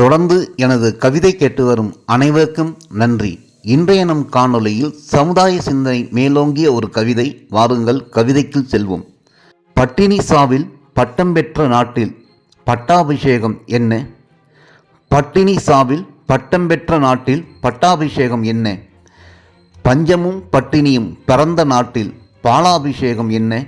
தொடர்ந்து எனது கவிதை கேட்டு வரும் அனைவருக்கும் நன்றி. இன்றைய நம் காணொளியில் சமுதாய சிந்தனை மேலோங்கிய ஒரு கவிதை வாருங்கள் கவிதைக்கு செல்வோம். பட்டினி சாவில் பட்டம் பெற்ற நாட்டில் பட்டாபிஷேகம் என்ன? பட்டினி சாவில் பட்டம் பெற்ற நாட்டில் பட்டாபிஷேகம் என்ன? பஞ்சமும் பட்டினியும் பிறந்த நாட்டில் பாலாபிஷேகம் என்ன?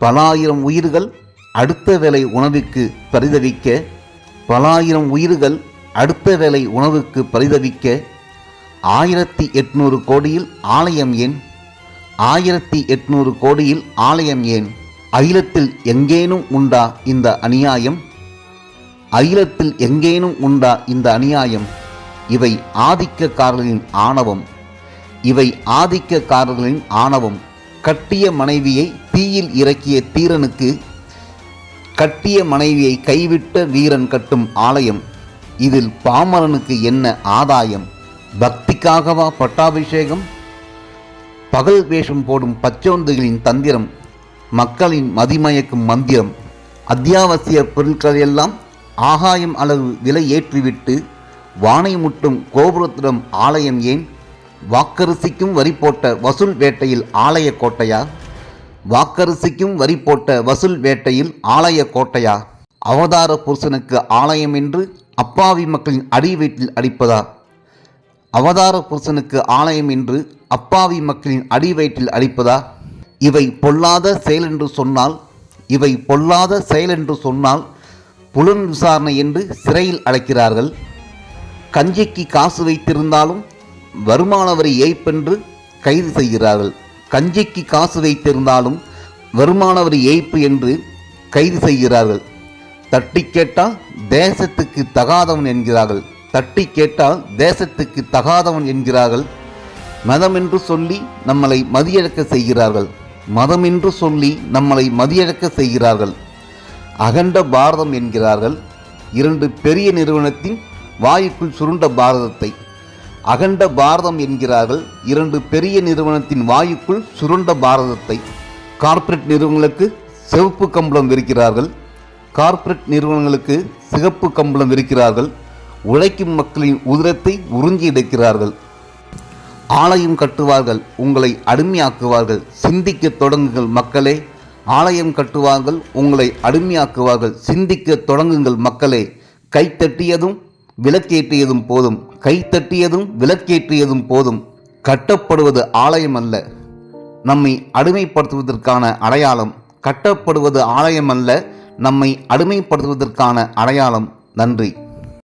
பலாயிரம் உயிர்கள் அடுத்த வேளை உணவுக்கு பரிதவிக்க பலாயிரம் உயிர்கள் அடுத்த வேளை உணவுக்கு பரிதவிக்க ஆயிரத்தி எட்நூறு கோடியில் ஆலயம் ஏன்? ஆயிரத்தி எட்நூறு கோடியில் ஆலயம் ஏன்? அகிலத்தில் எங்கேனும் உண்டா இந்த அநியாயம்? அகிலத்தில் எங்கேனும் உண்டா இந்த அநியாயம்? இவை ஆதிக்கக்காரர்களின் ஆணவம். இவை ஆதிக்கக்காரர்களின் ஆணவம். கட்டிய மனைவியை தீயில் இறக்கிய தீரனுக்கு கட்டிய மனைவியை கைவிட்ட வீரன் கட்டும் ஆலயம் இதில் பாமரனுக்கு என்ன ஆதாயம்? பக்திக்காகவா பட்டாபிஷேகம்? பகல் வேஷம் போடும் பச்சோந்துகளின் தந்திரம் மக்களின் மதிமயக்கும் மந்திரம் அத்தியாவசிய பொருட்களையெல்லாம் ஆகாயம் அளவு விலை ஏற்றிவிட்டு வானை முட்டும் கோபுரத்திடம் ஆலயம் ஏன்? வாக்கரிசிக்கும் வரி போட்ட வசூல் வேட்டையில் ஆலய கோட்டையா? வாக்கரிசிக்கும் வரி போட்ட வசூல் வேட்டையில் ஆலய கோட்டையா? அவதார புருஷனுக்கு ஆலயம் என்று அப்பாவி மக்களின் அடி வீட்டில் அடிப்பதா? அவதார புருஷனுக்கு ஆலயம் என்று அப்பாவி மக்களின் அடி வயிற்றில் அடிப்பதா? இவை பொல்லாத செயல் என்று சொன்னால் இவை பொல்லாத செயல் என்று சொன்னால் புலன் விசாரணை என்று சிறையில் அழைக்கிறார்கள் கஞ்சிக்கு காசு வைத்திருந்தாலும் வருமான வரி ஏய்ப்பென்று கைது செய்கிறார்கள். கஞ்சிக்கு காசு வைத்திருந்தாலும் வருமானவர் ஏய்ப்பு என்று கைது செய்கிறார்கள். தட்டி கேட்டால் தேசத்துக்கு தகாதவன் என்கிறார்கள். தட்டி கேட்டால் தேசத்துக்கு தகாதவன் என்கிறார்கள். மதம் என்று சொல்லி நம்மளை மதியழக்க செய்கிறார்கள். மதம் என்று சொல்லி நம்மளை மதியழக்க செய்கிறார்கள். அகண்ட பாரதம் என்கிறார்கள். இரண்டு பெரிய நிறுவனத்தின் வாயுக்குள் சுருண்ட பாரதத்தை. அகண்ட பாரதம் என்கிறார்கள். இரண்டு பெரிய நிறுவனத்தின் வாயுக்குள் சுருண்ட பாரதத்தை. கார்ப்பரேட் நிறுவனங்களுக்கு சிவப்பு கம்பளம் விரிக்கிறார்கள். கார்ப்பரேட் நிறுவனங்களுக்கு சிகப்பு கம்பளம் விரிக்கிறார்கள். உழைக்கும் மக்களின் உதிரத்தை உறிஞ்சி எடுக்கிறார்கள் ஆலயம் கட்டுவார்கள் உங்களை அடிமையாக்குவார்கள். சிந்திக்க தொடங்குங்கள் மக்களே. ஆலயம் கட்டுவார்கள் உங்களை அடிமையாக்குவார்கள். சிந்திக்க தொடங்குங்கள் மக்களே. கைத்தட்டியதும் விளக்கேற்றியதும் போதும் கைத்தட்டியதும் விளக்கேற்றியதும் போதும் கட்டப்படுவது ஆலயம் அல்ல நம்மை அடிமைப்படுத்துவதற்கான அடையாளம் கட்டப்படுவது ஆலயம் அல்ல நம்மை அடிமைப்படுத்துவதற்கான அடையாளம் நன்றி.